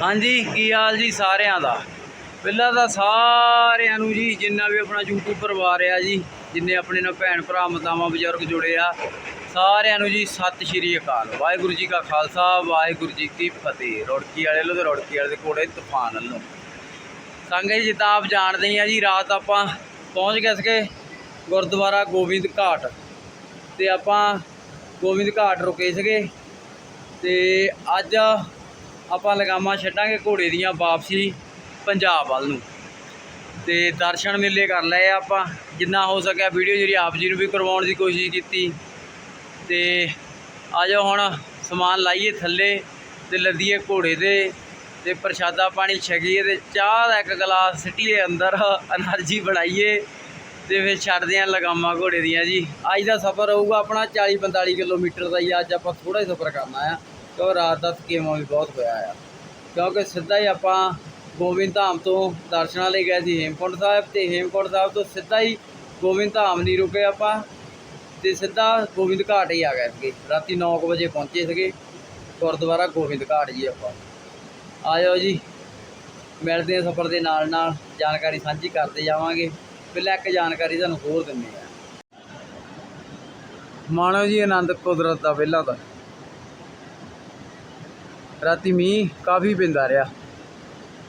ਹਾਂਜੀ, ਕੀ ਹਾਲ ਜੀ ਸਾਰਿਆਂ ਦਾ? ਪਹਿਲਾਂ ਤਾਂ ਸਾਰਿਆਂ ਨੂੰ ਜੀ, ਜਿੰਨਾ ਵੀ ਆਪਣਾ YouTube ਪਰਿਵਾਰ ਆ ਜੀ, ਜਿੰਨੇ ਆਪਣੇ ਨਾਲ ਭੈਣ ਭਰਾ, ਮਾਤਾਵਾਂ, ਬਜ਼ੁਰਗ ਜੁੜੇ ਆ, ਸਾਰਿਆਂ ਨੂੰ ਜੀ ਸਤਿ ਸ਼੍ਰੀ ਅਕਾਲ। ਵਾਹਿਗੁਰੂ ਜੀ ਕਾ ਖਾਲਸਾ, ਵਾਹਿਗੁਰੂ ਜੀ ਕੀ ਫਤਿਹ। ਰੋੜਕੀ ਵਾਲੇ ਲੋ ਤੇ ਰੋੜਕੀ ਵਾਲੇ ਦੇ ਕੋੜੇ ਤੂਫਾਨ ਵੱਲੋਂ। ਸੰਗਤ ਜੀ, ਜਿੱਦਾਂ ਆਪ ਜਾਣਦੇ ਹੀ ਆ ਜੀ, ਰਾਤ ਆਪਾਂ ਪਹੁੰਚ ਗਏ ਸੀਗੇ ਗੁਰਦੁਆਰਾ ਗੋਬਿੰਦ ਘਾਟ। ਤੇ ਆਪਾਂ ਗੋਬਿੰਦ ਘਾਟ ਰੁਕੇ ਸੀਗੇ। ਤੇ ਅੱਜ ਆਪਾਂ ਲਗਾਮਾਂ ਛੱਡਾਂਗੇ ਘੋੜੇ ਦੀਆਂ ਵਾਪਸੀ ਪੰਜਾਬ ਵੱਲ ਨੂੰ। ਤੇ ਦਰਸ਼ਨ ਮੇਲੇ ਕਰ ਲਏ ਆਪਾਂ। ਜਿੰਨਾ ਹੋ ਸਕਿਆ ਵੀਡੀਓ ਜਿਹੜੀ ਆਪ ਜੀ ਨੂੰ ਵੀ ਕਰਵਾਉਣ ਦੀ ਕੋਸ਼ਿਸ਼ ਕੀਤੀ। ਤੇ ਆ ਜਾਓ ਹੁਣ ਸਮਾਨ ਲਾਈਏ ਥੱਲੇ ਤੇ ਲੱਦੀਏ ਘੋੜੇ ਦੇ ਤੇ ਪ੍ਰਸ਼ਾਦਾ ਪਾਣੀ ਛਕੀਏ ਤੇ ਚਾਹ ਦਾ ਇੱਕ ਗਲਾਸ ਸਿੱਟੀਏ ਅੰਦਰ એનર્ਜੀ ਬਣਾਈਏ। ਤੇ ਫਿਰ ਛੱਡਦੇ ਆਂ ਲਗਾਮਾਂ ਘੋੜੇ ਦੀਆਂ ਜੀ। ਅੱਜ ਦਾ ਸਫ਼ਰ ਹੋਊਗਾ ਆਪਣਾ 40 45 ਕਿਲੋਮੀਟਰ ਦਾ ਹੀ ਅੱਜ ਆਪਾਂ ਥੋੜਾ ਹੀ ਸਫ਼ਰ ਕਰਨਾ ਆ। ਕਿਉਂਕਿ ਰਾਤ ਦਾ ਥਕੇਵਾਂ ਵੀ ਬਹੁਤ ਹੋਇਆ ਆ? ਕਿਉਂਕਿ ਸਿੱਧਾ ਹੀ ਆਪਾਂ ਗੋਬਿੰਦ ਧਾਮ ਤੋਂ ਦਰਸ਼ਨਾਂ ਲਈ ਗਏ ਸੀ, ਹੇਮਕੁੰਟ ਸਾਹਿਬ ਤੇ ਹੇਮਕੁੰਟ ਸਾਹਿਬ ਤੋਂ ਸਿੱਧਾ ਹੀ ਗੋਬਿੰਦ ਧਾਮ ਨਹੀਂ ਰੁਕੇ ਆਪਾਂ ਤੇ ਸਿੱਧਾ ਗੋਬਿੰਦ ਘਾਟ ਹੀ ਆ ਗਏ ਸੀਗੇ। ਰਾਤੀ 9 ਵਜੇ ਪਹੁੰਚੇ ਸੀਗੇ, ਗੁਰਦੁਆਰਾ ਗੋਬਿੰਦ ਘਾਟ ਜੀ ਆਪਾਂ। ਆ ਜਾਓ ਜੀ, ਮਿਲਦੇ ਆ ਸਫ਼ਰ ਦੇ ਨਾਲ ਨਾਲ, ਜਾਣਕਾਰੀ ਸਾਂਝੀ ਕਰਦੇ ਜਾਵਾਂਗੇ। ਪਹਿਲਾਂ ਇੱਕ ਜਾਣਕਾਰੀ ਤੁਹਾਨੂੰ ਹੋਰ ਦਿੰਦੇ ਆ ਮਾਣੋ ਜੀ, ਆਨੰਦ ਕੁਦਰਤ ਦਾ ਪਹਿਲਾਂ ਤਾਂ। ਰਾਤੀ ਮੀਂਹ ਕਾਫੀ ਪੈਂਦਾ ਰਿਹਾ।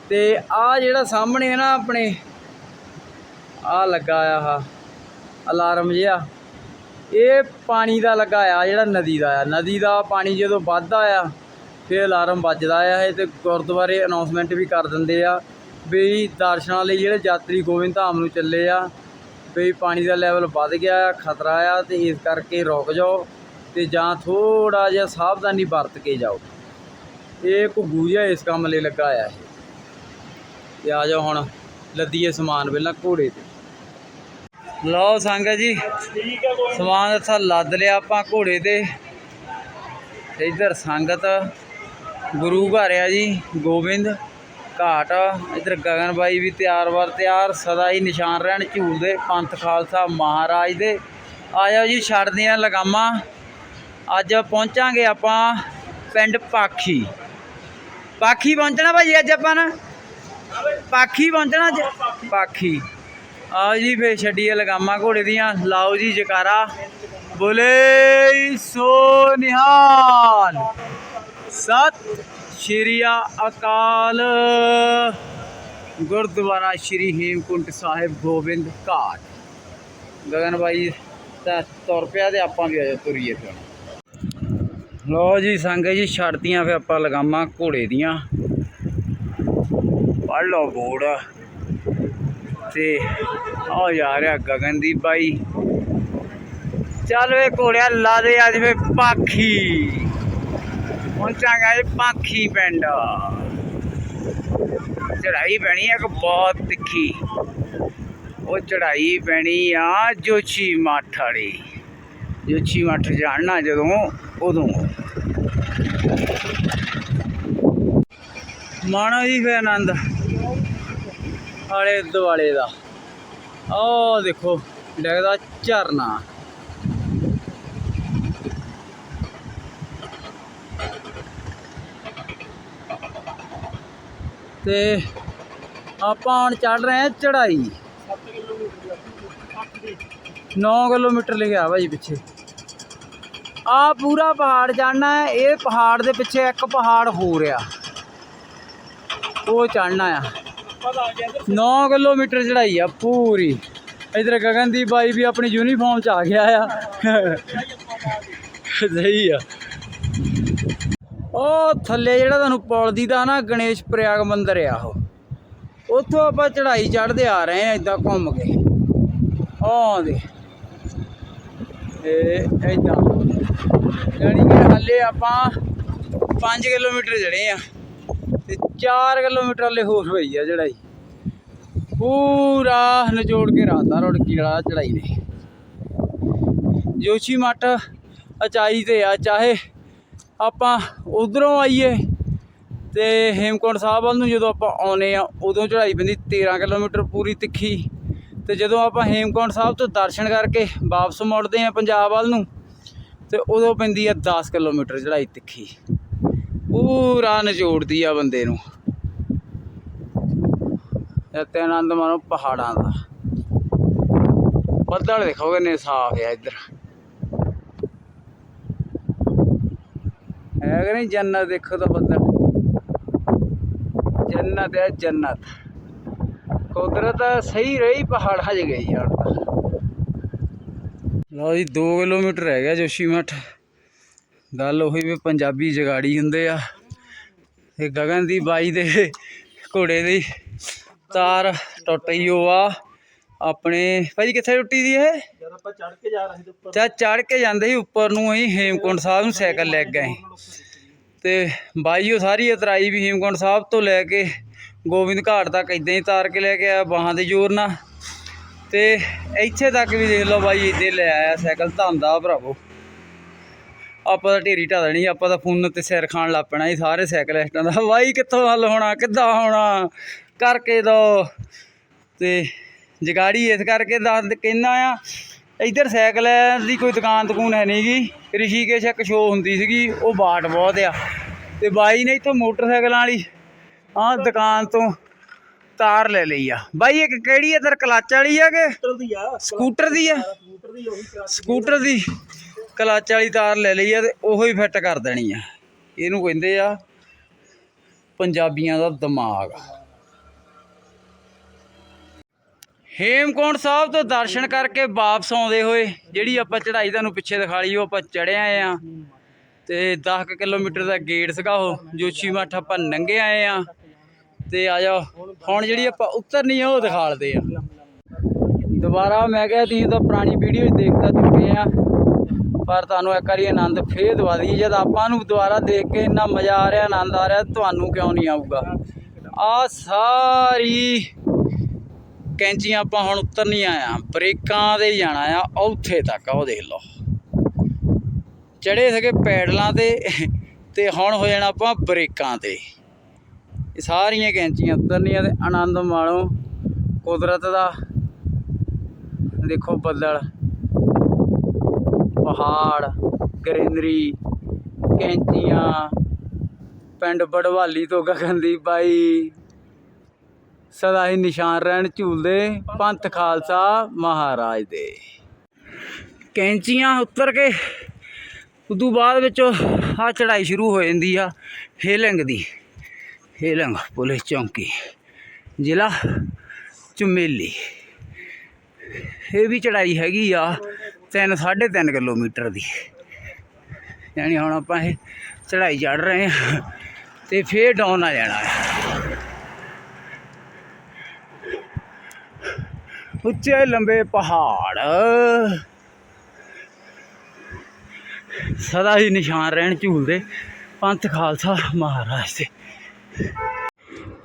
ਤੇ ਆ ਜਿਹੜਾ ਸਾਹਮਣੇ ਹੈ ਨਾ ਆਪਣੇ ਆ ਲੱਗਾ ਆ ਆਹ, ਅਲਾਰਮ ਜਿਹਾ। ਇਹ ਪਾਣੀ ਦਾ ਲੱਗਾ ਆ, ਜਿਹੜਾ ਨਦੀ ਦਾ ਆ। ਨਦੀ ਦਾ ਪਾਣੀ ਜਦੋਂ ਵੱਧਦਾ ਆ, ਫਿਰ ਅਲਾਰਮ ਵੱਜਦਾ ਆ। ਇਹ ਤੇ ਗੁਰਦੁਆਰੇ ਅਨਾਉਂਸਮੈਂਟ ਵੀ ਕਰ ਦਿੰਦੇ ਆ ਵੀ ਦਰਸ਼ਨਾਂ ਲਈ ਜਿਹੜੇ ਯਾਤਰੀ ਗੋਬਿੰਦ ਧਾਮ ਨੂੰ ਚੱਲੇ ਆ, ਵੀ ਪਾਣੀ ਦਾ ਲੈਵਲ ਵੱਧ ਗਿਆ ਆ ਖਤਰਾ ਆ ਤੇ ਇਸ ਕਰਕੇ ਰੁਕ ਜਾਓ ਤੇ ਜਾਂ ਥੋੜਾ ਜਿਹਾ ਸਾਵਧਾਨੀ ਵਰਤ ਕੇ ਜਾਓ। ਇਹ ਘੁੱਗੂ ਜਿਹਾ ਇਸ ਕੰਮ ਲਈ ਲੱਗਾ ਆ ਤੇ ਆ ਜਾਓ ਹੁਣ, ਲੱਦੀਏ ਸਮਾਨ ਪਹਿਲਾਂ ਘੋੜੇ ਤੇ। ਲਓ ਸੰਗਤ ਜੀ, ਸਮਾਨ ਇੱਥਾ ਲੱਦ ਲਿਆ ਆਪਾਂ ਘੋੜੇ ਤੇ। ਤੇ ਇੱਧਰ ਸੰਗਤ, ਗੁਰੂ ਘਰ ਆ ਜੀ, ਗੋਬਿੰਦ, ਘਾਟ, ਇੱਧਰ ਗਗਨ ਬਾਈ ਵੀ ਤਿਆਰ ਵਰ ਤਿਆਰ, ਸਦਾ ਹੀ ਨਿਸ਼ਾਨ ਰਹਿਣ ਝੂਲ ਦੇ, ਪੰਥ ਖਾਲਸਾ ਮਹਾਰਾਜ ਦੇ। ਆ ਜਾਓ ਜੀ, ਛੱਡਦੇ ਆ ਲਗਾਮਾਂ। ਅੱਜ ਪਹੁੰਚਾਂਗੇ ਆਪਾਂ ਪਿੰਡ ਪਾਖੀ। ਪਾਖੀ ਪਹੁੰਚਣਾ ਭਾਜੀ ਅੱਜ ਆਪਾਂ ਨਾ। ਪਾਖੀ ਪਹੁੰਚਣਾ ਅੱਜ। ਪਾਖੀ। ਆਓ ਜੀ ਫੇਰ ਛੱਡੀਏ ਲਗਾਮਾਂ ਘੋੜੇ ਦੀਆਂ। ਲਾਓ ਜੀ ਜਕਾਰਾ। ਬੋਲੇ ਸੋ ਨਿਹਾਲ। ਸਤਿ ਸ਼੍ਰੀ ਅਕਾਲ। ਗੁਰਦੁਆਰਾ ਸ਼੍ਰੀ ਹੇਮਕੁੰਟ ਸਾਹਿਬ ਗੋਬਿੰਦ ਘਾਟ। ਗਗਨ ਭਾਈ ਤਾਂ ਤੁਰ ਪਿਆ ਤੇ ਆਪਾਂ ਵੀ ਆਜੋ ਤੁਰੀਏ ਫਿਰ। ਲੋ ਜੀ, ਸੰਗ ਜੀ, ਛੱਡਤੀਆਂ ਫੇ ਆਪਾਂ ਲਗਾਮਾਂ ਘੋੜੇ ਦੀਆਂ। ਪੜ ਲਓ ਬੋੜ ਤੇ ਆ ਜਾ ਰਿਹਾ ਗਗਨਦੀਪ ਬਾਈ। ਚੱਲ ਵੇ ਘੋੜਿਆ, ਲਾ ਦੇ ਅੱਜ ਵੇ ਪਾਖੀ। ਪਹੁੰਚਾਂਗਾ ਇਹ ਪਾਖੀ ਪਿੰਡ। ਚੜਾਈ ਪੈਣੀ ਆ ਇੱਕ ਬਹੁਤ ਤਿੱਖੀ। ਉਹ ਚੜਾਈ ਪੈਣੀ ਆ ਜੋਸ਼ੀ ਮੱਠ ਵਾਲੀ। ਜੋਸ਼ੀ ਮੱਠ ਜਾਣਨਾ ਜਦੋਂ, ਉਦੋਂ। ਮਾਣਾ ਜੀ ਫੇ ਆਨੰਦ। ਆਲੇ ਦੁਆਲੇ ਦਾ। ਆਹ ਦੇਖੋ, ਲੱਗਦਾ ਝਰਨਾ। ਤੇ ਆਪਾਂ ਹੁਣ ਚੜ ਰਹੇ ਹਾਂ ਚੜਾਈ 9 ਕਿਲੋਮੀਟਰ ਲਿਖਿਆ ਭਾਜੀ ਪਿੱਛੇ। ਆ ਪੂਰਾ ਪਹਾੜ ਚੜਨਾ ਹੈ, ਇਹ ਪਹਾੜ ਦੇ ਪਿੱਛੇ ਇੱਕ ਪਹਾੜ ਹੋ ਰਿਹਾ ਉਹ ਚੜਨਾ ਆ। 9 ਕਿਲੋਮੀਟਰ ਚੜਾਈ ਆ ਪੂਰੀ। ਇਧਰ ਗਗਨਦੀਪ ਬਾਈ ਵੀ ਆਪਣੀ ਯੂਨੀਫਾਰਮ ਚ ਆ ਗਿਆ ਆ। ਸਹੀ ਆ। ਉਹ ਥੱਲੇ ਜਿਹੜਾ ਤੁਹਾਨੂੰ ਪੁਲਦੀ ਦਾ ਨਾ ਗਣੇਸ਼ ਪ੍ਰਯਾਗ ਮੰਦਿਰ ਆ ਉਹ। ਉੱਥੋਂ ਆਪਾਂ ਚੜਾਈ ਚੜਦੇ ਆ ਰਹੇ ਆ ਇਦਾਂ ਘੁੰਮ ਕੇ। ਆਹ ਦੇ ਇਹ ਇਦਾਂ ਯਾਨੀ ਕਿ ਹਾਲੇ ਆਪਾਂ 5 ਕਿਲੋਮੀਟਰ ਚੜੇ ਆ ਤੇ 4 ਕਿਲੋਮੀਟਰ ਹਲੇ ਹੋਰ ਹੋਈ ਆ ਚੜਾਈ ਪੂਰਾ ਨਿਚੋੜ ਕੇ ਰਾਤਾ ਰੁੜਕੀ ਵਾਲਾ ਚੜਾਈ ਨੇ। ਜੋਸ਼ੀ ਮੱਠ ਅਚਾਈ ਤੇ ਆ, ਚਾਹੇ ਆਪਾਂ ਉਧਰੋਂ ਆਈਏ ਤੇ ਹੇਮਕੁੰਟ ਸਾਹਿਬ ਵੱਲ ਨੂੰ ਜਦੋਂ ਆਪਾਂ ਆਉਨੇ ਆ, ਉਦੋਂ ਚੜਾਈ ਪੈਂਦੀ 13 ਕਿਲੋਮੀਟਰ ਪੂਰੀ ਤਿੱਖੀ। ਤੇ ਜਦੋਂ ਆਪਾਂ ਹੇਮਕੁੰਟ ਸਾਹਿਬ ਤੋਂ ਦਰਸ਼ਨ ਕਰਕੇ ਵਾਪਸ ਮੁੜਦੇ ਆ ਪੰਜਾਬ ਵੱਲ ਨੂੰ ਤੇ ਉਦੋਂ ਪੈਂਦੀ ਆ 10 ਕਿਲੋਮੀਟਰ ਚੜਾਈ ਤਿੱਖੀ। ਪੂਰਾ ਨਿਚੋੜਦੀ ਆ ਬੰਦੇ ਨੂੰ। ਤੇ ਆਨੰਦ ਮਾਣੋ ਪਹਾੜਾਂ ਦਾ। ਬੱਦਲ ਦੇਖੋ ਕਿੰਨੇ ਸਾਫ਼ ਆ ਇੱਧਰ। ਹੈ ਕਿ ਨਹੀਂ ਜੰਨਤ ਦੇਖੋ ਤਾਂ ਬੱਦਲ। ਜੰਨਤ ਹੈ ਜੰਨਤ। ਕੁਦਰਤ ਸਹੀ ਰਹੀ, ਪਹਾੜਾਂ 'ਚ ਗਈ ਯਾਰ ਲਓ ਜੀ 2 ਕਿਲੋਮੀਟਰ ਰਹਿ ਗਿਆ ਜੋਸ਼ੀਮਠ ਗੱਲ ਉਹੀ ਵੀ ਪੰਜਾਬੀ ਜਗਾੜੀ ਹੁੰਦੇ ਆ। ਤੇ ਗਗਨ ਦੀ ਬਾਈ ਦੇ ਘੋੜੇ ਦੀ ਤਾਰ ਟੁੱਟ ਗਈ ਉਹ ਆ ਆਪਣੇ। ਭਾਜੀ ਕਿੱਥੇ ਟੁੱਟੀ ਦੀ ਇਹ? ਜਦ ਆਪਾਂ ਚੜ ਕੇ ਜਾ ਰਹੇ ਤੇ ਉੱਪਰ। ਚਾ ਚੜ ਕੇ ਜਾਂਦੇ ਸੀ ਉੱਪਰ ਨੂੰ ਅਸੀਂ ਹੇਮਕੁੰਟ ਸਾਹਿਬ ਨੂੰ ਸਾਈਕਲ ਲੈ ਗਏ ਤੇ ਬਾਈ ਉਹ ਸਾਰੀ ਉਤਰਾਈ ਵੀ ਹੇਮਕੁੰਟ ਸਾਹਿਬ ਤੋਂ ਲੈ ਕੇ ਗੋਬਿੰਦ ਘਾਟ ਤੱਕ ਇਦਾਂ ਹੀ ਤਾਰ ਕੇ ਲੈ ਕੇ ਆਇਆ ਬਾਹਾਂ ਦੇ ਜ਼ੋਰ ਨਾਲ। ਤੇ ਇੱਥੇ ਤੱਕ ਵੀ ਦੇਖ ਲਓ ਬਾਈ, ਇੱਥੇ ਲੈ ਆਇਆ ਸਾਈਕਲ, ਧੰਦਾ ਭਰਾਵੋ। ਆਪਾਂ ਤਾਂ ਢੇਰੀ ਢਾ ਦੇਣੀ, ਆਪਾਂ ਤਾਂ ਫੋਨ ਤੇ ਸਿਰ ਖਾਣ ਲੱਗ ਪੈਣਾ ਸੀ ਸਾਰੇ ਸਾਈਕਲਿਸਟਾਂ ਦਾ। ਬਾਈ, ਕਿੱਥੋਂ ਹੱਲ ਹੋਣਾ, ਕਿੱਦਾਂ ਹੋਣਾ? ਕਰਕੇ ਦੋ। ਤੇ ਜਗਾੜੀ ਇਸ ਕਰਕੇ ਦੱਸ ਕਹਿੰਦਾ ਆ? ਇੱਧਰ ਸਾਈਕਲ ਦੀ ਕੋਈ ਦੁਕਾਨ ਦੁਕਾਨ ਹੈ ਨਹੀਂਗੀ ਰਿਸ਼ੀਕੇਸ਼ ਇੱਕ ਸ਼ੋਅ ਹੁੰਦੀ ਸੀਗੀ, ਉਹ ਬਾਟ ਬਹੁਤ ਆ। ਤੇ ਬਾਈ ਨੇ ਇੱਥੋਂ ਮੋਟਰਸਾਈਕਲਾਂ ਵਾਲੀ, ਆਹ ਦੁਕਾਨ ਤੋਂ ਤਾਰ ਲੈ ਲਈ ਆ। ਬਾਈ ਇੱਕ ਕਿਹੜੀ ਆ? ਤੇਰ ਕਲੱਚ ਵਾਲੀ ਆ ਕਿ ਸਕੂਟਰ ਦੀ ਆ? ਸਕੂਟਰ ਦੀ ਕਲੱਚ ਵਾਲੀ ਤਾਰ ਲੈ ਲਈ ਆ ਤੇ ਉਹੋ ਹੀ ਫਿੱਟ ਕਰ ਦੇਣੀ ਆ। ਇਹਨੂੰ ਕਹਿੰਦੇ ਆ ਪੰਜਾਬੀਆਂ ਦਾ ਦਿਮਾਗ। ਹੇਮਕੁੰਟ ਸਾਹਿਬ ਤੋਂ ਦਰਸ਼ਨ ਕਰਕੇ ਵਾਪਸ ਆਉਂਦੇ ਹੋਏ ਜਿਹੜੀ ਆਪਾਂ ਚੜ੍ਹਾਈ ਤੁਹਾਨੂੰ ਪਿੱਛੇ ਦਿਖਾ ਲਈ ਉਹ ਆਪਾਂ ਚੜ੍ਹ ਆਏ ਆ। ਤੇ 10 ਕਿਲੋਮੀਟਰ ਦਾ ਗੇਟ ਸੀਗਾ ਉਹ ਜੋਸ਼ੀ ਮੱਠ ਆਪਾਂ ਨੰਗੇ ਆਏ ਆ। ਤੇ ਆ ਜਾ ਹੁਣ ਜਿਹੜੀ ਆਪਾਂ ਉਤਰਨੀ ਆ, ਉਹ ਦਿਖਾਲਦੇ ਆ। ਦੁਬਾਰਾ ਮੈਂ ਕਿਹਾ, ਤੁਸੀਂ ਤਾਂ ਪੁਰਾਣੀ ਵੀਡੀਓ ਦੇਖ ਚੁੱਕੇ ਆ। ਪਰ ਤੁਹਾਨੂੰ ਇੱਕ ਵਾਰੀ ਆਨੰਦ ਫੇਰ ਦਵਾ ਦਈਏ, ਜਦ ਆਪਾਂ ਨੂੰ ਦੁਬਾਰਾ ਦੇਖ ਕੇ ਇੰਨਾ ਮਜ਼ਾ ਆ ਰਿਹਾ, ਆਨੰਦ ਆ ਰਿਹਾ, ਤੁਹਾਨੂੰ ਕਿਉਂ ਨਹੀਂ ਆਊਗਾ? ਆ ਸਾਰੀ ਕੈਂਚੀਆਂ ਆਪਾਂ ਹੁਣ ਉਤਰਨੀਆਂ ਆ। ਬ੍ਰੇਕਾਂ 'ਤੇ ਜਾਣਾ ਆ ਉੱਥੇ ਤੱਕ ਉਹ ਦੇਖ ਲਓ। ਚੜੇ ਸੀਗੇ ਪੈਡਲਾਂ ਤੇ ਤੇ ਹੁਣ ਹੋ ਜਾਣਾ ਆਪਾਂ ਬ੍ਰੇਕਾਂ ਤੇ। ਇਹ ਸਾਰੀਆਂ ਕੈਂਚੀਆਂ ਉਤਰਨੀਆਂ ਤੇ ਆਨੰਦ ਮਾਣੋ। ਕੁਦਰਤ ਦਾ ਦੇਖੋ ਬੱਦਲ। ਪਹਾੜ, ਗ੍ਰੀਨਰੀ, ਕੈਂਚੀਆਂ। ਪਿੰਡ ਬੜਵਾਲੀ ਤੋਂ ਗਗਨਦੀਪ ਬਾਈ। ਸਦਾ ਹੀ ਨਿਸ਼ਾਨ ਰਹਿਣ ਝੂਲਦੇ ਪੰਥ ਖਾਲਸਾ ਮਹਾਰਾਜ ਦੇ। ਕੈਂਚੀਆਂ ਉਤਰ ਕੇ ਉਦੋਂ ਬਾਅਦ ਵਿੱਚ ਆ ਚੜਾਈ ਸ਼ੁਰੂ ਹੋ ਜਾਂਦੀ ਆ ਹੇਲੰਗ ਦੀ। ਹੇਲੰਗ ਪੁਲਿਸ ਚੌਂਕੀ ਜ਼ਿਲ੍ਹਾ ਚੁਮੇਲੀ ਇਹ ਵੀ ਚੜਾਈ ਹੈਗੀ ਆ 3 3.5 ਕਿਲੋਮੀਟਰ ਦੀ। ਯਾਨੀ ਹੁਣ ਆਪਾਂ ਇਹ ਚੜਾਈ ਚੜ ਰਹੇ ਹਾਂ ਤੇ ਫੇਰ ਡਾਊਨ ਆ ਜਾਣਾ ਹੈ ਉੱਚੇ ਲੰਬੇ ਪਹਾੜ। ਸਦਾ ਹੀ ਨਿਸ਼ਾਨ ਰਹਿਣ ਝੂਲਦੇ। ਪੰਥ ਖਾਲਸਾ ਮਹਾਰਾਜ ਦੇ।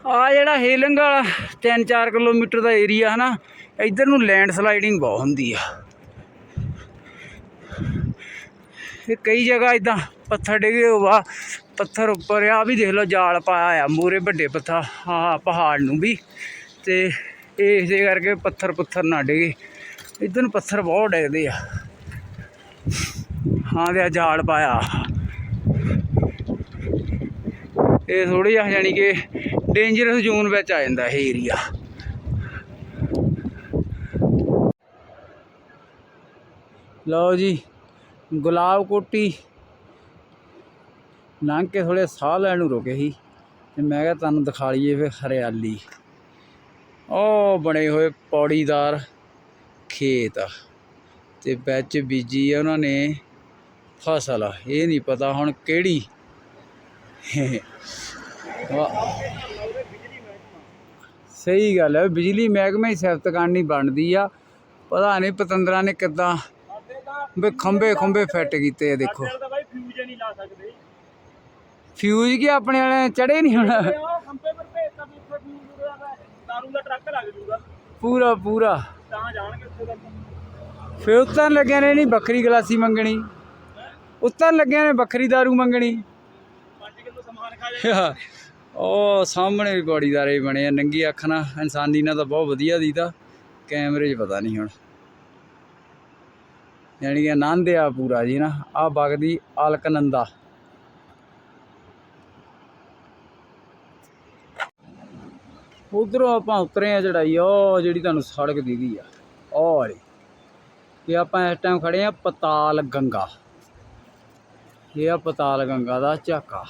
ਆ ਜਿਹੜਾ ਹੇਲੰਗ ਵਾਲਾ 3-4 ਕਿਲੋਮੀਟਰ ਦਾ ਏਰੀਆ ਹਨਾ, ਇੱਧਰ ਨੂੰ ਲੈਂਡ ਸਲਾਈਡਿੰਗ ਬਹੁਤ ਹੁੰਦੀ ਆ। ਇਹ ਕਈ ਜਗ੍ਹਾ ਇਦਾਂ ਪੱਥਰ ਡਿੱਗੇ ਹੋਵਾ ਪੱਥਰ ਉੱਪਰ ਆ ਵੀ ਦੇਖ ਲਓ ਜਾਲ ਪਾਇਆ ਆ ਮੂਰੇ ਵੱਡੇ ਪੱਥਰ ਹਾਂ ਪਹਾੜ ਨੂੰ ਵੀ। ਤੇ ਇਹ ਇਸੇ ਕਰਕੇ ਪੱਥਰ ਪੁੱਥਰ ਨਾ ਡਿੱਗੇ। ਇੱਧਰ ਨੂੰ ਪੱਥਰ ਬਹੁਤ ਡਿੱਗਦੇ ਆ। ਹਾਂ ਤੇ ਆ ਜਾਲ ਪਾਇਆ। ਇਹ ਥੋੜੀ ਜਿਹਾ ਜਾਨੀ ਕਿ ਡੇਂਜਰਸ ਜ਼ੋਨ ਵਿੱਚ ਆ ਜਾਂਦਾ ਇਹ ਏਰੀਆ ਲਓ ਜੀ, ਗੁਲਾਬ ਕੋਟੀ। ਲੰਘ ਕੇ ਥੋੜੇ ਸਾਹ ਲੈਣ ਨੂੰ ਰੁਕੇ ਸੀ ਤੇ ਮੈਂ ਕਿਹਾ ਤੁਹਾਨੂੰ ਦਿਖਾ ਲਈਏ ਫਿਰ ਹਰਿਆਲੀ। ਉਹ ਬਣੇ ਹੋਏ ਪੌੜੀਦਾਰ ਖੇਤ ਆ ਤੇ ਵਿੱਚ ਬੀਜੀ ਆ ਉਹਨਾਂ ਨੇ ਫਸਲ ਇਹ ਨਹੀਂ ਪਤਾ ਹੁਣ ਕਿਹੜੀ ਸਹੀ ਗੱਲ ਹੈ ਬਿਜਲੀ ਮਹਿਕਮੇ ਹੀ ਸਿਫਤ ਕਰਨੀ ਬਣਦੀ ਆ। ਪਤਾ ਨਹੀਂ ਪਤੰਦਰਾਂ ਨੇ ਕਿੱਦਾਂ ਵੀ ਖੰਬੇ ਖੰਬੇ ਫਿੱਟ ਕੀਤੇ ਆ ਦੇਖੋ। ਫਿਊਜ਼ ਕੀ ਆਪਣੇ ਵਾਲੇ ਚੜੇ ਨਹੀਂ ਹੁਣ? ਪਰ ਦਾਰੂ ਪੂਰਾ ਪੂਰਾ। ਤਾਂ ਜਾਣਗੇ ਉੱਥੇ ਤੱਕ। ਫਿਰ ਉਤਰਨ ਲੱਗਿਆ ਨੇ ਨਹੀਂ ਬੱਕਰੀ ਗਲਾਸੀ ਮੰਗਣੀ? ਉਤਰਨ ਲੱਗਿਆ ਨੇ ਬੱਕਰੀ दारू ਮੰਗਣੀ? 5 ਕਿਲੋ ਸਮਾਨ ਖਾ ਜਾ ਉਹ ਸਾਹਮਣੇ ਵੀ ਪੌੜੀਦਾਰੇ ਬਣੇ ਆ, ਨੰਗੀ ਅੱਖ ਨਾਲ। ਇਨਸਾਨੀ ਨਾਲ ਤਾਂ ਬਹੁਤ ਵਧੀਆ ਦੀਦਾ ਕੈਮਰੇ 'ਚ ਪਤਾ ਨਹੀਂ ਹੁਣ। ਯਾਨੀ ਕਿ ਆਨੰਦ ਆ ਪੂਰਾ ਜੀ ਨਾ। ਆ ਬਗਦੀ ਆਲਕਨੰਦਾ। ਉਧਰੋਂ ਆਪਾਂ ਉਤਰੇ ਆ ਚੜਾਈ। ਉਹ ਜਿਹੜੀ ਤੁਹਾਨੂੰ ਸੜਕ ਦੀ ਦੀਦੀ ਆ। ਉਹ ਵਾਲੀ। ਤੇ ਆਪਾਂ ਇਸ ਟਾਈਮ ਖੜੇ ਆ ਪਤਾਲ ਗੰਗਾ। ਇਹ ਆ ਪਤਾਲ ਗੰਗਾ ਦਾ ਝਾਕਾ।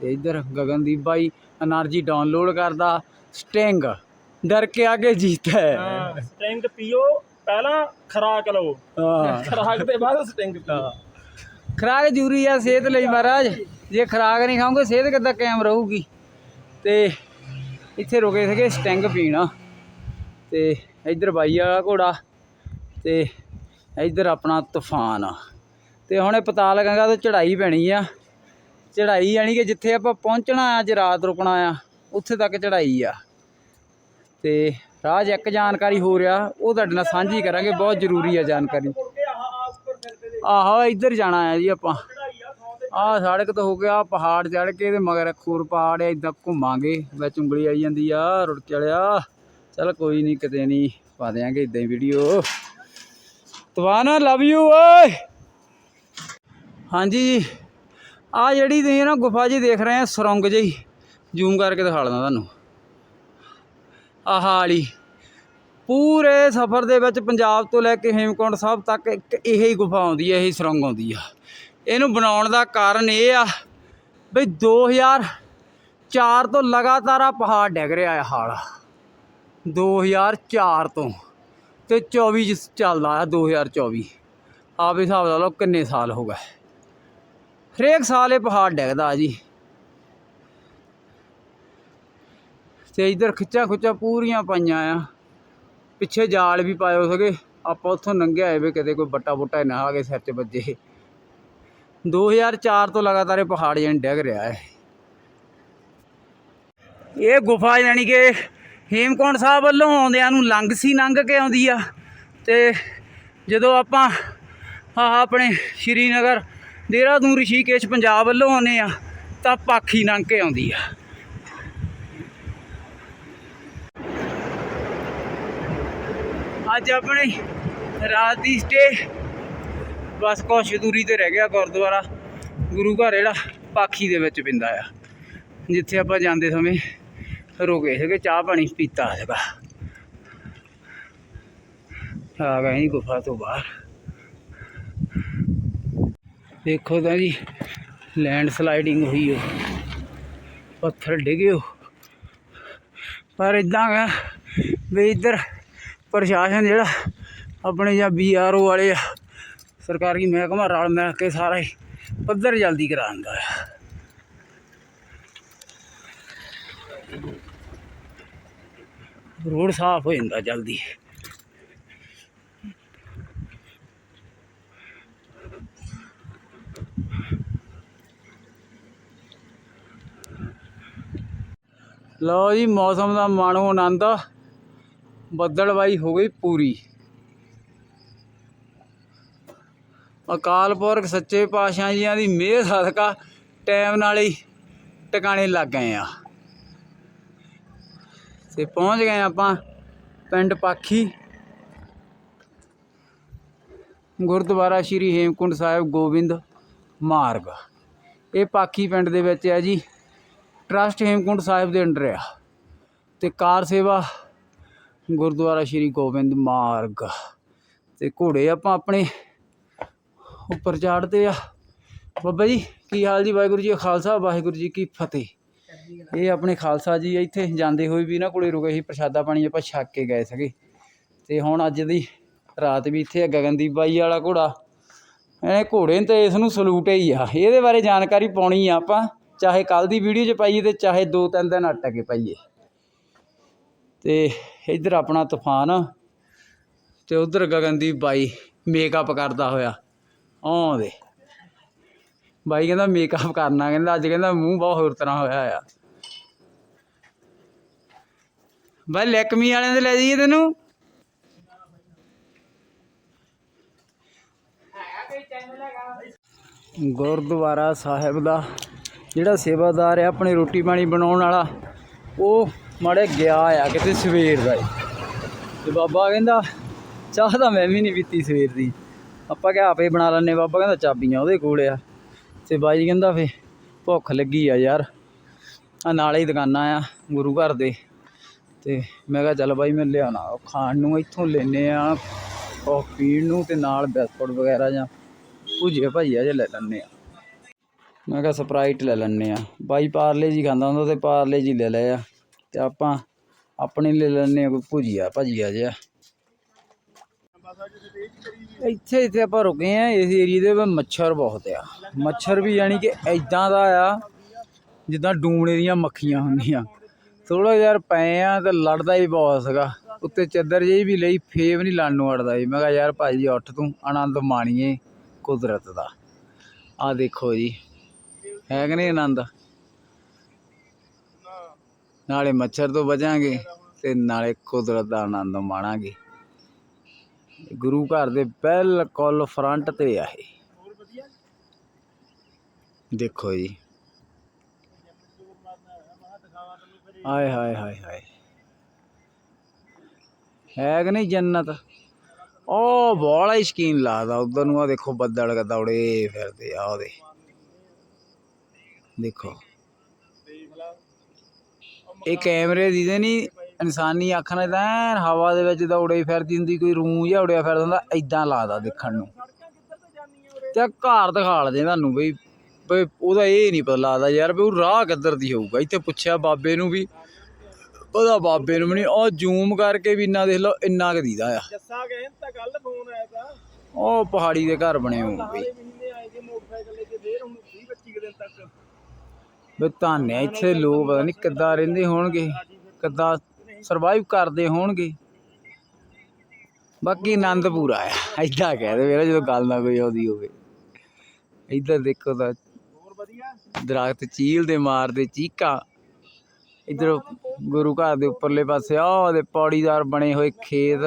ਤੇ ਇੱਧਰ ਗਗਨਦੀਪ ਬਾਈ એનર્ਜੀ ਡਾਊਨਲੋਡ ਕਰਦਾ ਸਟਿੰਗ ਡਰ ਕੇ ਆਗੇ ਜੀਤਾ। ਹੈ ਸਟਿੰਗ ਪੀਓ ਪਹਿਲਾਂ ਖਰਾਕ ਲਓ। ਹਾਂ। ਖਰਾਕ ਦੇ ਬਾਅਦ ਸਟਿੰਗ ਪੀਓ। ਖਰਾਕ ਜ਼ਰੂਰੀ ਆ ਸਿਹਤ ਲਈ ਮਹਾਰਾਜ। ਜੇ ਖਰਾਕ ਨਹੀਂ ਖਾਓਗੇ ਸਿਹਤ ਕਿੱਦਾਂ ਕਾਇਮ ਰਹੂਗੀ? ਤੇ ਇੱਥੇ ਰੁਕੇ ਸੀਗੇ ਸਟਿੰਗ ਪੀਣਾ। ਤੇ ਇੱਧਰ ਬਾਈ ਆ ਘੋੜਾ ਤੇ ਇੱਧਰ ਆਪਣਾ ਤੂਫਾਨ। ਆ ਤੇ ਹੁਣ ਇਹ ਪਤਾ ਲਗਾਂਗਾ ਤੇ ਚੜਾਈ ਪੈਣੀ ਆ। ਚੜਾਈ ਯਾਨੀ ਕਿ ਜਿੱਥੇ ਆਪਾਂ ਪਹੁੰਚਣਾ ਆ, ਅੱਜ ਰਾਤ ਰੁਕਣਾ ਆ, ਉੱਥੇ ਤੱਕ ਚੜ੍ਹਾਈ ਆ। ਤੇ 'ਚ ਇੱਕ ਜਾਣਕਾਰੀ ਹੋ ਰਿਹਾ, ਉਹ ਤੁਹਾਡੇ ਨਾਲ ਸਾਂਝੀ ਕਰਾਂਗੇ, ਬਹੁਤ ਜ਼ਰੂਰੀ ਆ ਜਾਣਕਾਰੀ। ਆਹੋ, ਇੱਧਰ ਜਾਣਾ ਆ ਜੀ ਆਪਾਂ। ਆਹ ਸੜਕ ਤੋਂ ਹੋ ਗਿਆ ਪਹਾੜ ਚੜ ਕੇ ਤੇ ਮਗਰ ਖੂਰ ਪਹਾੜ ਹੈ ਇਦਾਂ ਘੁੰਮਾਂਗੇ। ਵਿੱਚ ਉਂਗਲੀ ਆਈ ਜਾਂਦੀ ਆ, ਰੁੜਕ ਵਾਲਿਆ। ਚੱਲ ਕੋਈ ਨਹੀਂ ਕਿਤੇ ਨਹੀਂ ਪਾ ਦਿਆਂਗੇ ਇਦਾਂ ਹੀ ਵੀਡੀਓ ਤਵਾਨਾ ਲਵ ਯੂ ਓਏ। ਹਾਂਜੀ। ਜੀ ਆ ਜਿਹੜੀ ਤੁਸੀਂ ਨਾ ਗੁਫਾ ਜੀ ਦੇਖ ਰਹੇ ਆ, ਸੁਰੰਗ ਜਿਹੀ, ਜ਼ੂਮ ਕਰਕੇ ਦਿਖਾ ਲਦਾ ਤੁਹਾਨੂੰ। ਆਹ ਵਾਲੀ ਪੂਰੇ ਸਫ਼ਰ ਦੇ ਵਿੱਚ ਪੰਜਾਬ ਤੋਂ ਲੈ ਕੇ ਹੇਮਕੁੰਟ ਸਾਹਿਬ ਤੱਕ ਇੱਕ ਇਹੀ ਗੁਫਾ ਆਉਂਦੀ ਹੈ ਇਹੀ ਸੁਰੰਗ ਆਉਂਦੀ ਆ। ਇਹਨੂੰ ਬਣਾਉਣ ਦਾ ਕਾਰਨ ਇਹ ਆ ਵੀ 2004 ਤੋਂ ਲਗਾਤਾਰ ਆ ਪਹਾੜ ਡਿੱਗ ਰਿਹਾ ਆ ਹਾਲ। 2004 ਤੋਂ ਤੇ 24 ਚ ਚੱਲਦਾ ਆ 2024 ਆਪ ਹਿਸਾਬ ਲਾ ਲਓ ਕਿੰਨੇ ਸਾਲ ਹੋ ਗਏ। ਹਰੇਕ ਸਾਲ ਇਹ ਪਹਾੜ ਡਿੱਗਦਾ ਜੀ। ਤੇ ਇਧਰ ਖਿੱਚਾ ਖੁੱਚਾ ਪੂਰੀਆਂ ਪਾਈਆਂ ਆ। ਪਿੱਛੇ ਜਾਲ ਵੀ ਪਾਏ ਹੋ ਸਕੇ ਆਪਾਂ ਉੱਥੋਂ ਲੰਘਿਆ ਆਏ ਵੀ ਕਦੇ ਕੋਈ ਬੱਟਾ ਬੁੱਟਾ ਨਾ ਆ ਕੇ ਸਿਰ 'ਚ ਵੱਜੇ। 2004 ਤੋਂ ਲਗਾਤਾਰ ਇਹ ਪਹਾੜ ਜਣ ਡਿੱਗ ਰਿਹਾ ਹੈ। ਇਹ ਗੁਫਾ ਜਾਣੀ ਕਿ ਹੇਮਕੁੰਟ ਸਾਹਿਬ ਵੱਲੋਂ ਆਉਂਦਿਆਂ ਨੂੰ ਲੰਘ ਸੀ, ਲੰਘ ਕੇ ਆਉਂਦੀ ਆ। ਤੇ ਜਦੋਂ ਆਪਾਂ ਆਹ ਆਪਣੇ ਸ਼੍ਰੀਨਗਰ ਦੇਹਰਾਦੂਨ ਰਿਸ਼ੀਕੇਸ਼ ਪੰਜਾਬ ਵੱਲੋਂ ਆਉਂਦੇ ਆ, ਤਾਂ ਪਾਖੀ ਲੰਘ ਕੇ ਆਉਂਦੀ ਆ। ਅੱਜ ਆਪਣੀ ਰਾਤ ਦੀ ਸਟੇ ਬਸ ਕੁਛ ਦੂਰੀ ਤੇ ਰਹਿ ਗਿਆ ਗੁਰਦੁਆਰਾ, ਗੁਰੂ ਘਰ ਜਿਹੜਾ ਪਾਖੀ ਦੇ ਵਿੱਚ ਪੈਂਦਾ ਆ। ਜਿੱਥੇ ਆਪਾਂ ਜਾਂਦੇ ਸਮੇਂ ਰੁਕੇ ਸੀਗੇ, ਚਾਹ ਪਾਣੀ ਪੀਤਾ ਸੀਗਾ। ਆ ਗਏ ਗੁਫਾ ਤੋਂ ਬਾਹਰ। ਦੇਖੋ ਤਾਂ ਜੀ ਲੈਂਡ ਸਲਾਈਡਿੰਗ ਹੋਈ ਹੋ ਪੱਥਰ ਡਿੱਗੇ ਹੋ ਪਰ ਇਦਾਂ ਗਾ ਵੀ ਇੱਧਰ ਪ੍ਰਸ਼ਾਸਨ ਜਿਹੜਾ ਆਪਣੇ ਜਾਂ ਬੀਆਰਓ ਵਾਲੇ ਆ, ਸਰਕਾਰੀ ਮਹਿਕਮਾ ਰਲ ਮਿਲ ਕੇ ਸਾਰਾ ਹੀ ਪੱਧਰ ਜਲਦੀ ਕਰਾਉਂਦਾ ਆ। ਰੋਡ ਸਾਫ਼ ਹੋ ਜਾਂਦਾ ਜਲਦੀ। ਲਓ ਜੀ, ਮੌਸਮ ਦਾ ਮਾਣੋ ਆਨੰਦ ਬੱਦਲਵਾਈ ਹੋ ਗਈ ਪੂਰੀ। ਅਕਾਲ ਪੁਰਖ ਸੱਚੇ ਪਾਤਸ਼ਾਹ ਜੀਆਂ ਦੀ ਮਿਹਰ, ਸਦਕਾ ਟਾਈਮ ਨਾਲ ਹੀ ਟਿਕਾਣੇ ਲੱਗ ਗਏ ਆ। ਤੇ ਪਹੁੰਚ ਗਏ ਆਪਾਂ ਪਿੰਡ ਪਾਖੀ। ਗੁਰਦੁਆਰਾ ਸ਼੍ਰੀ ਹੇਮਕੁੰਟ ਸਾਹਿਬ ਗੋਬਿੰਦ ਮਾਰਗ। ਇਹ ਪਾਖੀ ਪਿੰਡ ਦੇ ਵਿੱਚ ਹੈ ਜੀ। ਟਰਸਟ ਹੇਮਕੁੰਟ ਸਾਹਿਬ ਦੇ ਅੰਡਰ ਆ। ਤੇ ਕਾਰ ਸੇਵਾ ਗੁਰਦੁਆਰਾ ਸ਼੍ਰੀ ਗੋਬਿੰਦ ਮਾਰਗ। ਤੇ ਘੋੜੇ ਆਪਾਂ ਆਪਣੇ ਉੱਪਰ ਚਾੜਦੇ ਆ। ਬਾਬਾ ਜੀ, ਕੀ ਹਾਲ ਜੀ? ਵਾਹਿਗੁਰੂ ਜੀ ਕਾ ਖਾਲਸਾ, ਵਾਹਿਗੁਰੂ ਜੀ ਕੀ ਫਤਿਹ। ਇਹ ਆਪਣੇ ਖਾਲਸਾ ਜੀ ਇੱਥੇ। ਜਾਂਦੇ ਹੋਏ ਵੀ ਇਹਨਾਂ ਕੋਲੇ ਰੁਕੇ ਸੀ, ਪ੍ਰਸ਼ਾਦਾ ਪਾਣੀ ਆਪਾਂ ਛੱਕ ਕੇ ਗਏ ਸੀਗੇ। ਤੇ ਹੁਣ ਅੱਜ ਦੀ ਰਾਤ ਵੀ ਇੱਥੇ ਆ, ਗਗਨਦੀਪ ਬਾਈ ਵਾਲਾ ਘੋੜਾ। ਇਹ ਘੋੜੇ ਨੂੰ ਤੇ ਇਸ ਨੂੰ ਸਲੂਟ ਹੀ ਆ। ਇਹਦੇ ਬਾਰੇ ਜਾਣਕਾਰੀ ਪਾਉਣੀ ਆ ਆਪਾਂ। ਚਾਹੇ ਕੱਲ ਦੀ ਵੀਡੀਓ 'ਚ ਪਾਈਏ ਤੇ ਚਾਹੇ ਦੋ ਤਿੰਨ ਦਿਨ ਅਟਕ ਕੇ ਪਾਈਏ। ਤੇ ਇੱਧਰ ਆਪਣਾ ਤੂਫਾਨ ਤੇ ਉਧਰ ਗਗਨਦੀਪ ਬਾਈ ਮੇਕਅਪ ਕਰਦਾ ਹੋਇਆ। ਆਉਂਦੇ ਬਾਈ ਕਹਿੰਦਾ ਮੇਕਅਪ ਕਰਨਾ, ਕਹਿੰਦਾ ਅੱਜ ਕਹਿੰਦਾ ਮੂੰਹ ਬਹੁਤ ਹੋਰ ਤਰ੍ਹਾਂ ਹੋਇਆ ਆ। ਬਾਈ ਲੈਕਮੀ ਵਾਲਿਆਂ ਦੇ ਲੈ ਜਾਈਏ ਤੈਨੂੰ। ਗੁਰਦੁਆਰਾ ਸਾਹਿਬ ਦਾ ਜਿਹੜਾ ਸੇਵਾਦਾਰ ਆ ਆਪਣੀ ਰੋਟੀ ਪਾਣੀ ਬਣਾਉਣ ਵਾਲਾ, ਉਹ ਮਾੜੇ ਗਿਆ ਆ ਕਿਤੇ ਸਵੇਰ ਦਾ ਹੀ। ਤੇ ਬਾਬਾ ਕਹਿੰਦਾ, ਚਾਹ ਤਾਂ ਮੈਂ ਵੀ ਨਹੀਂ ਪੀਤੀ ਸਵੇਰ ਦੀ। ਆਪਾਂ ਕਿਹਾ, ਆਪੇ ਬਣਾ ਲੈਣੇ ਬਾਬਾ ਕਹਿੰਦਾ, ਚਾਬੀਆਂ ਉਹਦੇ ਕੋਲ ਆ। ਤੇ ਬਾਈ ਕਹਿੰਦਾ ਫੇ ਭੁੱਖ ਲੱਗੀ ਆ ਯਾਰ। ਆ ਨਾਲੇ ਹੀ ਦੁਕਾਨਾਂ ਆ, ਗੁਰੂ ਘਰ ਦੇ। ਤੇ ਮੈਂ ਕਿਹਾ, ਚੱਲ ਬਾਈ, ਮੈਂ ਲਿਆਣਾ ਉਹ ਖਾਣ ਨੂੰ ਇੱਥੋਂ ਲੈਨੇ ਆ, ਉਹ ਪੀਣ ਨੂੰ ਤੇ ਨਾਲ ਬਿਸਕੁਟ ਵਗੈਰਾ ਜਾਂ ਭੁਜੀਆ ਭਾਜੀਆ ਜੇ ਲੈ ਲੈਣੇ ਆ। ਮੈਂ ਕਿਹਾ ਸਪਰਾਈਟ ਲੈ ਲੈਣੇ ਆ ਬਾਈ ਪਾਰਲੇ ਜੀ ਖਾਂਦਾ ਹੁੰਦਾ ਤੇ ਪਾਰਲੇ ਜੀ ਲੈ ਲਏ ਆ। ਤੇ ਆਪਾਂ ਆਪਣੇ ਲੈ ਲੈਣੇ ਆ ਕੋਈ ਭੁਜੀਆ, ਭਜੀਆ ਜਿਹਾ। ਇੱਥੇ ਇੱਥੇ ਆਪਾਂ ਰੁਕੇ ਆ ਇਸ ਏਰੀਏ ਦੇ ਵਿੱਚ ਮੱਛਰ ਬਹੁਤ ਆ। ਮੱਛਰ ਵੀ ਯਾਨੀ ਕਿ ਐਦਾਂ ਦਾ ਆ, ਜਿੱਦਾਂ ਡੂਮਣੇ ਦੀਆਂ ਮੱਖੀਆਂ ਹੁੰਦੀਆਂ। ਥੋੜਾ ਯਾਰ ਪਏ ਆ ਤੇ ਲੜਦਾ ਹੀ ਬਹੁਤ ਸੀਗਾ। ਉੱਤੇ ਚੱਦਰ ਜਿਹੀ ਵੀ ਲਈ ਫੇਵ ਨਹੀਂ ਲੜਨ ਨੂੰ ਅੜਦਾ ਜੀ ਮੈਂ ਕਿਹਾ ਯਾਰ ਭਾਜੀ ਉੱਠ ਤੂੰ, ਆਨੰਦ ਮਾਣੀਏ ਕੁਦਰਤ ਦਾ। ਆ ਦੇਖੋ ਜੀ। ਹੈ ਕਿ ਨਹੀਂ ਆਨੰਦ? ਨਾਲੇ ਮੱਛਰ ਤੋਂ ਬਚਾਂਗੇ ਤੇ ਨਾਲੇ ਕੁਦਰਤ ਦਾ ਆਨੰਦ ਮਾਣਾਂਗੇ। ਗੁਰੂ ਘਰ ਦੇ ਬਿਲਕੁਲ ਫਰੰਟ ਤੇ ਆ ਇਹ। ਦੇਖੋ ਜੀ। ਆਏ ਹਾਏ ਹਾਏ ਹਾਏ। ਹੈ ਕਿ ਨਹੀਂ ਜੰਨਤ? ਉਹ ਬੜਾ ਹੀ ਸ਼ਕੀਨ ਲਾਦਾ ਉਧਰ ਨੂੰ ਆ ਦੇਖੋ ਬੱਦਲ ਕਦੌੜੇ ਫਿਰਦੇ ਆ ਉਹਦੇ। ਦੇਖੋ। ਦੇਖ ਇਹ ਕੈਮਰੇ ਦੀ ਤੇ ਨਹੀਂ, ਇਨਸਾਨੀ ਅੱਖ ਨਾਲ ਤਾਂ ਹਵਾ ਦੇ ਵਿੱਚ ਦੌੜੇ ਫਿਰਦੀ ਹੁੰਦੀ, ਕੋਈ ਰੂ ਜਿਹਾ ਉੜਿਆ ਫਿਰਦਾ ਹੁੰਦਾ ਐਦਾਂ ਲੱਗਦਾ ਦੇਖਣ ਨੂੰ। ਤੇ ਘਰ ਦਿਖਾ ਲਦੇ ਤੁਹਾਨੂੰ ਬਈ ਬਈ ਉਹਦਾ ਇਹ ਨਹੀਂ ਪਤਾ ਲੱਗਦਾ ਯਾਰ ਵੀ ਉਹ ਰਾਹ ਕਿੱਧਰ ਦੀ ਹੋਊਗਾ। ਇੱਥੇ ਪੁੱਛਿਆ ਬਾਬੇ ਨੂੰ ਵੀ, ਪਤਾ ਬਾਬੇ ਨੂੰ ਵੀ ਨਹੀਂ, ਉਹ ਜ਼ੂਮ ਕਰਕੇ ਵੀ ਇੰਨਾ ਦੇਖ ਲਓ, ਇੰਨਾ ਕੁ ਦੀਦਾ ਆ। ਜੱਸਾ ਗਏ ਤਾਂ ਕੱਲ ਫੋਨ ਆਇਆ ਤਾਂ ਉਹ ਪਹਾੜੀ ਦੇ ਘਰ ਬਣੇ ਹੋਏ ਬਈ। ਮੋਟਰਸਾਈਕਲ ਲੈ ਕੇ ਦੇਰ ਹੁਣ 20 25 ਦਿਨ ਤੱਕ ਬਈ ਧਾਨਿਆ ਇੱਥੇ ਲੋਕ ਪਤਾ ਨਹੀਂ ਕਿੱਦਾਂ ਰਹਿੰਦੇ ਹੋਣਗੇ, ਕਿੱਦਾਂ ਸਰਵਾਈਵ ਕਰਦੇ ਹੋਣਗੇ। ਬਾਕੀ ਆਨੰਦ ਪੂਰਾ ਆ ਐਦਾਂ ਕਹਿ ਦੇ ਮੇਰਾ ਜਦੋਂ ਗੱਲ ਨਾ ਕੋਈ ਆਉਂਦੀ ਹੋਵੇ। ਇੱਧਰ ਦੇਖੋ ਤਾਂ ਵਧੀਆ ਦਰਖਤ ਚੀਲ ਦੇ ਮਾਰਦੇ ਚੀਕਾ। ਇੱਧਰ ਗੁਰੂ ਘਰ ਦੇ ਉੱਪਰਲੇ ਪਾਸੇ ਆ ਉਹਦੇ ਪੌੜੀਦਾਰ ਬਣੇ ਹੋਏ ਖੇਤ।